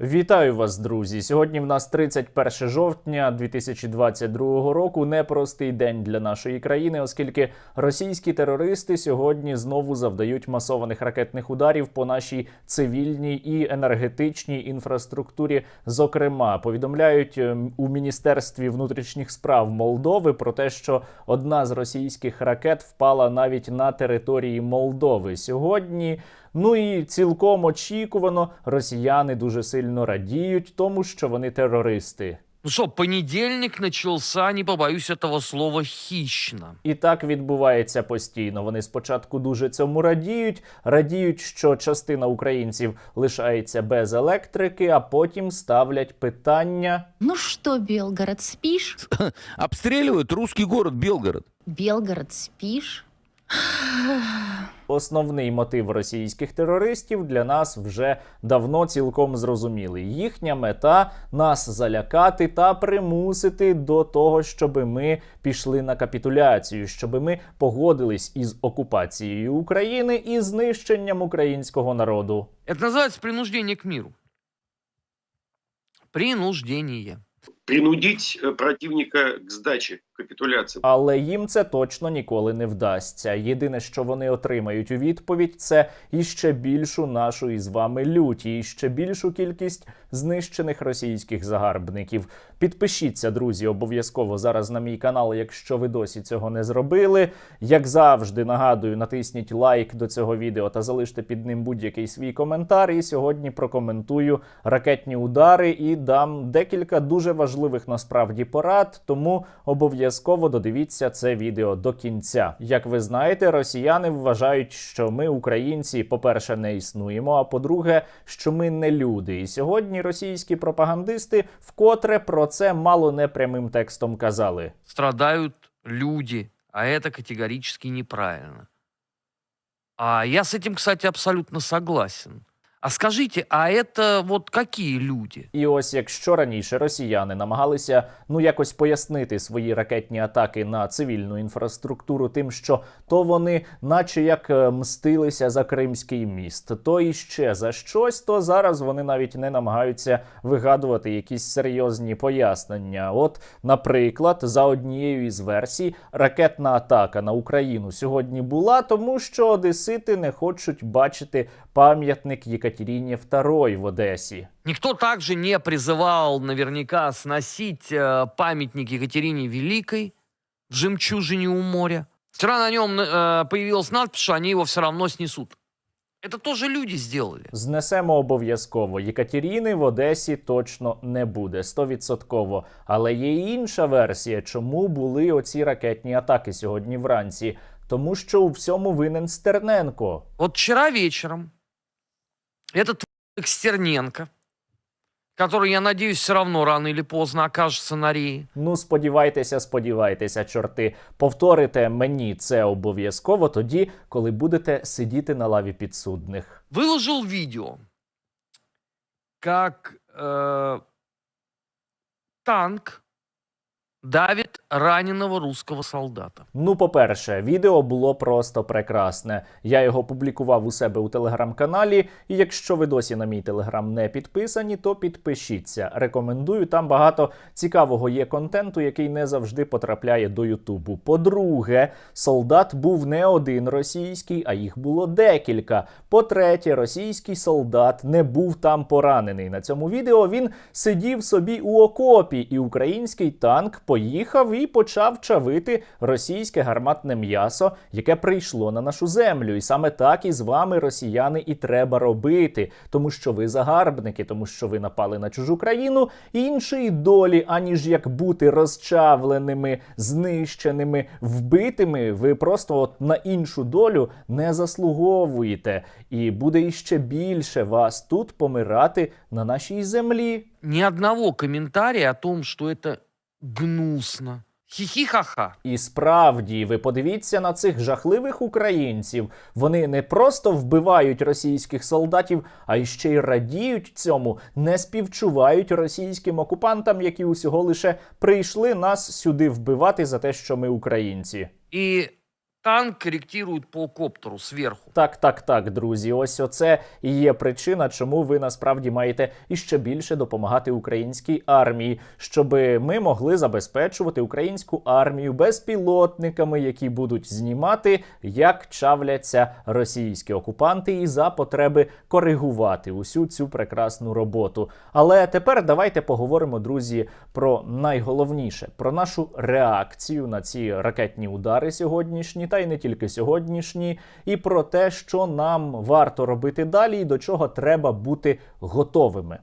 Вітаю вас, друзі! Сьогодні в нас 31 жовтня 2022 року. Непростий день для нашої країни, оскільки російські терористи сьогодні знову завдають масованих ракетних ударів по нашій цивільній і енергетичній інфраструктурі. Зокрема, повідомляють ем, у міністерстві внутрішніх справ Молдови про те, що одна з російських ракет впала навіть на території Молдови. Сьогодні Ну і цілком очікувано росіяни дуже сильно радіють тому, що вони терористи. Ну что, понедельник начался, не побоюсь этого слова, хищно. І так відбувається постійно. Вони спочатку дуже цьому радіють, радіють, що частина українців лишається без електрики, а потім ставлять питання. Ну что, Белгород, спишь? Обстреливают русский город Белгород. Белгород, спишь? Основний мотив російських терористів для нас вже давно цілком зрозумілий. Їхня мета нас залякати та примусити до того, щоб ми пішли на капітуляцію, щоб ми погодились із окупацією України і знищенням українського народу. Это называется принуждение к миру. Принуждение. принудить э, противника к сдаче, к капитуляции. Але їм це точно ніколи не вдасться. Єдине, що вони отримають у відповідь, це іще більшу нашу із вами лють, і ще більшу кількість знищених російських загарбників. Підпишіться, друзі, обов'язково зараз на мій канал, якщо ви досі цього не зробили. Як завжди, нагадую, натисніть лайк до цього відео та залиште під ним будь-який свій коментар. І сьогодні прокоментую ракетні удари і дам декілька дуже важливих насправді порад. Тому обов'язково додивіться це відео до кінця. Як ви знаєте, росіяни вважають, що ми, українці, по-перше, не існуємо. А по-друге, що ми не люди. І сьогодні російські пропагандисти вкотре про це мало не прямим текстом казали. Страдают люди, а это категорически неправильно. А я с этим, кстати, абсолютно согласен. А скажите, а это вот какие люди? І ось якщо раніше росіяни намагалися ну якось пояснити свої ракетні атаки на цивільну інфраструктуру, тим, що то вони, наче як е, мстилися за Кримський міст, то іще за щось, то зараз вони навіть не намагаються вигадувати якісь серйозні пояснення. От, наприклад, за однією із версій, ракетна атака на Україну сьогодні була, тому що одесити не хочуть бачити пам'ятник Єкатеріні II в Одесі. Никто также не призывал наверняка сносить э, памятник Екатерине Великой в жемчужине у моря. Вчера на нем э, появилась надпись, что они его все равно снесут. Это тоже люди сделали. Знесемо обов'язково. Єкатеріни в Одесі точно не буде стовідсотково. Але є й інша версія, чому були оці ракетні атаки сьогодні вранці. Тому що у всьому винен Стерненко. Вот вчера вечером этот Стерненко, который, я надеюсь, все равно рано или поздно окажется на рее, Ну, сподівайтеся, сподівайтеся, чорти. Повторите мені це обов'язково тоді, коли будете сидіти на лаві підсудних. выложил видео, как э, танк давит раненого русского солдата. Ну, по-перше, відео було просто прекрасне. Я його публікував у себе у телеграм-каналі. І якщо ви досі на мій телеграм не підписані, то підпишіться. Рекомендую, там багато цікавого є контенту, який не завжди потрапляє до Ютубу. По-друге, солдат був не один російський, а їх було декілька. По-третє, російський солдат не був там поранений. На цьому відео він сидів собі у окопі, і український танк поїхав і почав чавити російське гарматне м'ясо, яке прийшло на нашу землю. І саме так і з вами, росіяни, і треба робити, тому що ви загарбники, тому що ви напали на чужу країну іншої долі, аніж як бути розчавленими, знищеними, вбитими. Ви просто от на іншу долю не заслуговуєте, і буде іще більше вас тут помирати на нашій землі. Ни одного комментария о том, что это гнусно. Хихи-ха-ха. І справді, ви подивіться на цих жахливих українців. Вони не просто вбивають російських солдатів, а й ще й радіють цьому, не співчувають російським окупантам, які усього лише прийшли нас сюди вбивати за те, що ми українці. И танк корректирует по коптеру сверху. Так, так, так, друзі. Ось оце і є причина, чому ви насправді маєте іще більше допомагати українській армії, щоб ми могли забезпечувати українську армію безпілотниками, які будуть знімати, як чавляться російські окупанти, і за потреби коригувати усю цю прекрасну роботу. Але тепер давайте поговоримо, друзі, про найголовніше про нашу реакцію на ці ракетні удари сьогоднішні, та й не тільки сьогоднішні, і про те, що нам варто робити далі, і до чого треба бути готовими.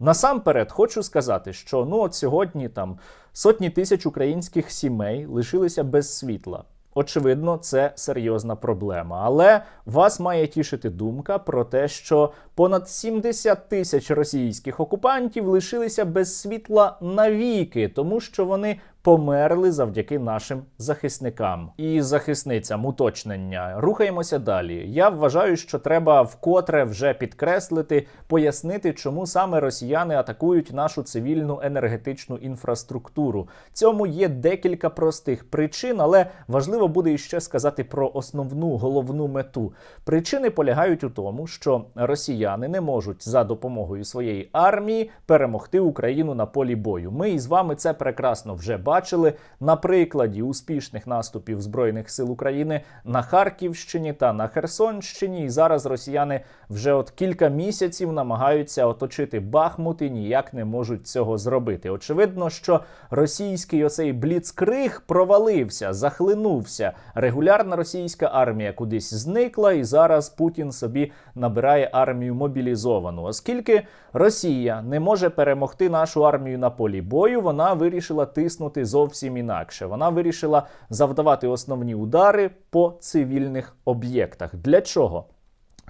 Насамперед хочу сказати, що ну от сьогодні там сотні тисяч українських сімей лишилися без світла. Очевидно, це серйозна проблема. Але вас має тішити думка про те, що понад 70 тисяч російських окупантів лишилися без світла навіки, тому що вони померли завдяки нашим захисникам і захисницям. Уточнення. Рухаємося далі. Я вважаю, що треба вкотре вже підкреслити, пояснити, чому саме росіяни атакують нашу цивільну енергетичну інфраструктуру. Цьому є декілька простих причин, але важливо буде іще сказати про основну головну мету. Причини полягають у тому, що росіяни не можуть за допомогою своєї армії перемогти Україну на полі бою. Ми із вами це прекрасно вже бачили на прикладі успішних наступів збройних сил України на Харківщині та на Херсонщині. І зараз росіяни вже от кілька місяців намагаються оточити Бахмут і ніяк не можуть цього зробити. Очевидно, що російський оцей бліцкриг провалився, захлинувся. Регулярна російська армія кудись зникла, і зараз Путін собі набирає армію мобілізовану. Оскільки Росія не може перемогти нашу армію на полі бою, вона вирішила тиснути зовсім інакше. Вона вирішила завдавати основні удари по цивільних об'єктах. Для чого?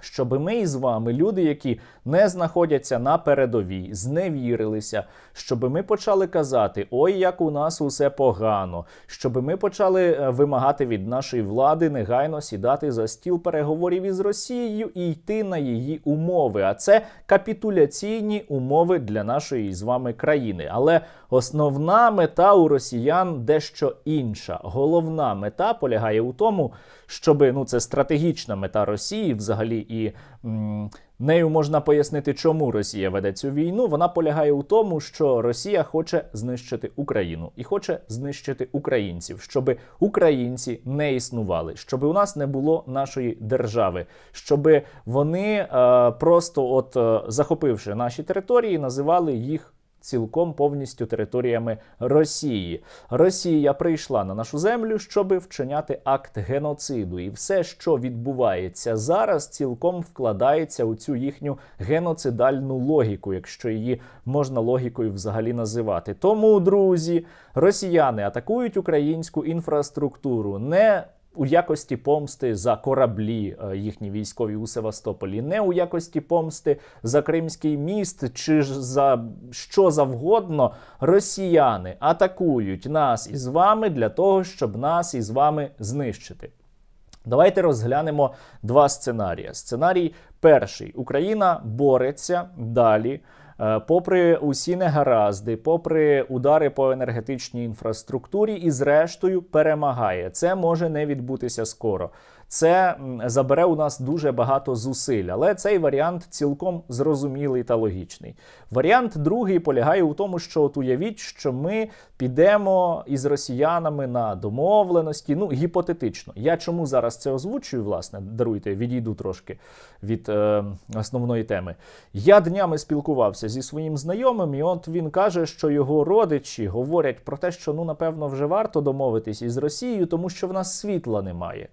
Щоб ми із вами, люди, які не знаходяться на передовій, зневірилися, щоб ми почали казати: ой, як у нас усе погано, щоб ми почали е, вимагати від нашої влади негайно сідати за стіл переговорів із Росією і йти на її умови. А це капітуляційні умови для нашої з вами країни. Але основна мета у росіян дещо інша. Головна мета полягає у тому, щоб ну це стратегічна мета Росії, взагалі, і м, нею можна пояснити, чому Росія веде цю війну. Вона полягає у тому, що Росія хоче знищити Україну і хоче знищити українців, щоб українці не існували, щоб у нас не було нашої держави, щоб вони е, просто, от е, захопивши наші території, називали їх цілком повністю територіями Росії. Росія прийшла на нашу землю, щоб вчиняти акт геноциду, і все, що відбувається зараз, цілком вкладається у цю їхню геноцидальну логіку, якщо її можна логікою взагалі називати. Тому, друзі, росіяни атакують українську інфраструктуру не у якості помсти за кораблі е, їхні військові у Севастополі, не у якості помсти за Кримський міст чи ж за що завгодно. Росіяни атакують нас із вами для того, щоб нас із вами знищити. Давайте розглянемо два сценарії. Сценарій перший: Україна бореться далі. Е, Попри усі негаразди, попри удари по енергетичній інфраструктурі, і зрештою перемагає. Це може не відбутися скоро. Це забере у нас дуже багато зусиль, але цей варіант цілком зрозумілий та логічний. Варіант другий полягає у тому, що от уявіть, що ми підемо із росіянами на домовленості. Ну, гіпотетично. Я чому зараз це озвучую, власне, даруйте, відійду трошки від е, основної теми. Я днями спілкувався зі своїм знайомим, і от він каже, що його родичі говорять про те, що ну, напевно, вже варто домовитись із Росією, тому що в нас світла немає.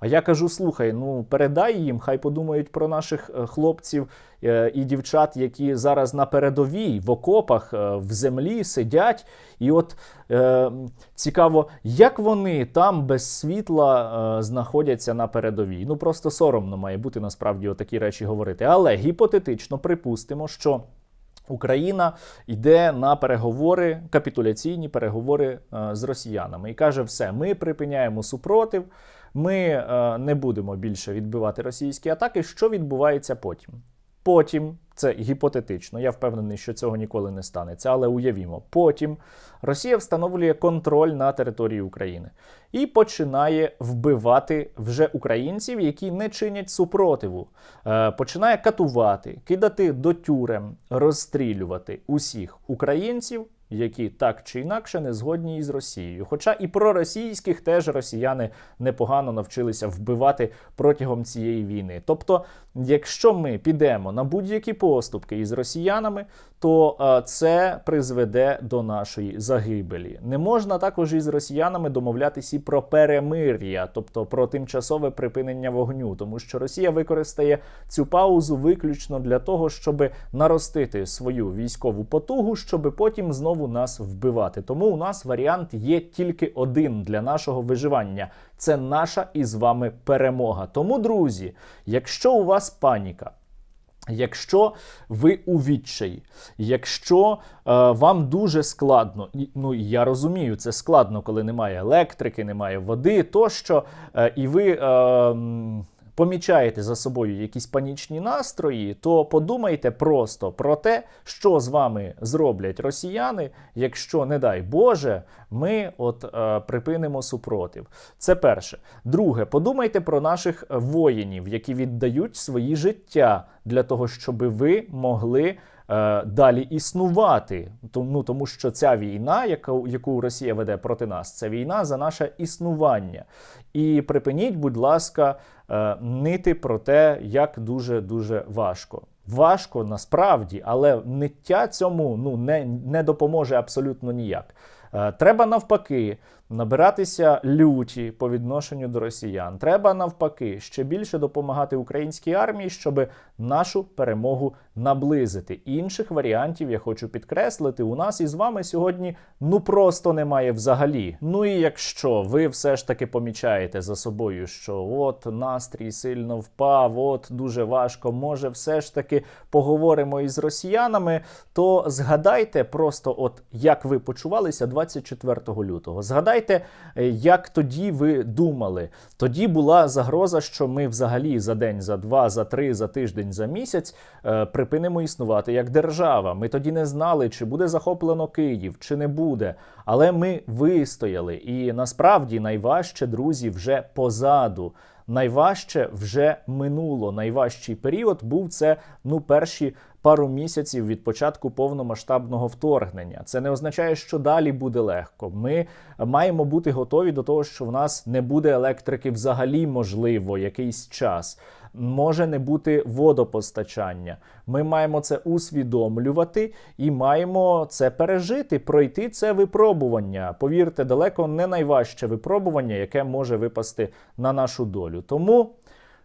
А я кажу: слухай, ну передай їм, хай подумають про наших е, хлопців е, і дівчат, які зараз на передовій в окопах е, в землі сидять. І от е, цікаво, як вони там без світла е, знаходяться на передовій. Ну просто соромно має бути насправді отакі речі говорити. Але гіпотетично припустимо, що. Україна йде на переговори, капітуляційні переговори з росіянами і каже: все, ми припиняємо супротив, ми е, не будемо більше відбивати російські атаки. Що відбувається потім? Потім Це гіпотетично. Я впевнений, що цього ніколи не станеться. Але уявімо, потім Росія встановлює контроль на території України і починає вбивати вже українців, які не чинять супротиву. Е, починає катувати, кидати до тюрем, розстрілювати усіх українців. Які так чи інакше не згодні із Росією. Хоча і проросійських теж росіяни непогано навчилися вбивати протягом цієї війни. Тобто, якщо ми підемо на будь-які поступки із росіянами, то е, це призведе до нашої загибелі. Не можна також із росіянами домовлятися і про перемир'я, тобто про тимчасове припинення вогню, тому що Росія використає цю паузу виключно для того, щоб наростити свою військову потугу, щоб потім знову нас вбивати. Тому у нас варіант є тільки один для нашого виживання. Це наша із вами перемога. Тому, друзі, якщо у вас паніка. Якщо ви у відчаї, якщо е, вам дуже складно, ну я розумію, це складно, коли немає електрики, немає води, тощо, е, і ви е, помічаєте за собою якісь панічні настрої, то подумайте просто про те, що з вами зроблять росіяни, якщо, не дай Боже, ми от е, припинимо супротив. Це перше. Друге, подумайте про наших воїнів, які віддають свої життя для того, щоб ви могли. Е, Далі існувати, тому, тому що ця війна, яку, яку Росія веде проти нас, це війна за наше існування. І припиніть, будь ласка, е, нити про те, як дуже дуже важко. Важко насправді, але ниття цьому ну не, не допоможе абсолютно ніяк. Е, Треба навпаки набиратися люті по відношенню до росіян. Треба навпаки ще більше допомагати українській армії, щоб нашу перемогу наблизити. Інших варіантів я хочу підкреслити. У нас із вами сьогодні ну просто немає взагалі. Ну і якщо ви все ж таки помічаєте за собою, що от настрій сильно впав, от дуже важко, може, все ж таки поговоримо із росіянами, то згадайте просто, от як ви почувалися 24 лютого. Згадайте, е, як тоді ви думали. Тоді була загроза, що ми взагалі за день, за два, за три, за тиждень, за місяць е, припинимо існувати як держава. Ми тоді не знали, чи буде захоплено Київ, чи не буде. Але ми вистояли. І насправді найважче, друзі, вже позаду. Найважче вже минуло. Найважчий період був це ну перші пару місяців від початку повномасштабного вторгнення. Це не означає, що далі буде легко. Ми маємо бути готові до того, що в нас не буде електрики взагалі, можливо, якийсь час. Може не бути водопостачання. Ми маємо це усвідомлювати і маємо це пережити, пройти це випробування. Повірте, далеко не найважче випробування, яке може випасти на нашу долю. Тому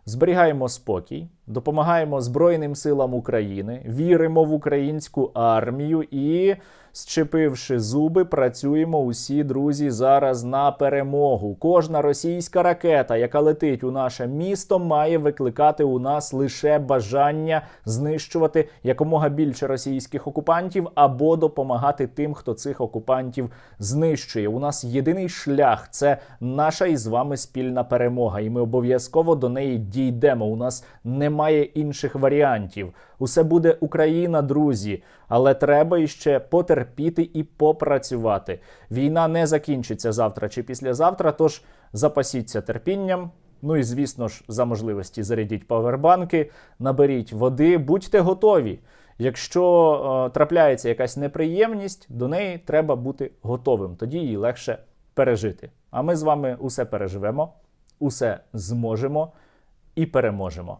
зберігаємо спокій, допомагаємо Збройним силам України, віримо в українську армію і, зчепивши зуби, працюємо усі друзі зараз на перемогу. Кожна російська ракета, яка летить у наше місто, має викликати у нас лише бажання знищувати якомога більше російських окупантів або допомагати тим, хто цих окупантів знищує. У нас єдиний шлях це наша із вами спільна перемога, і ми обов'язково до неї дійдемо. У нас немає інших варіантів. Усе буде Україна, друзі, але треба іще потерпіти і попрацювати. Війна не закінчиться завтра чи післязавтра, тож запасіться терпінням. Ну і звісно ж, за можливості зарядіть павербанки, наберіть води, будьте готові. Якщо е, трапляється якась неприємність, до неї треба бути готовим. Тоді її легше пережити. А ми з вами усе переживемо, усе зможемо і переможемо.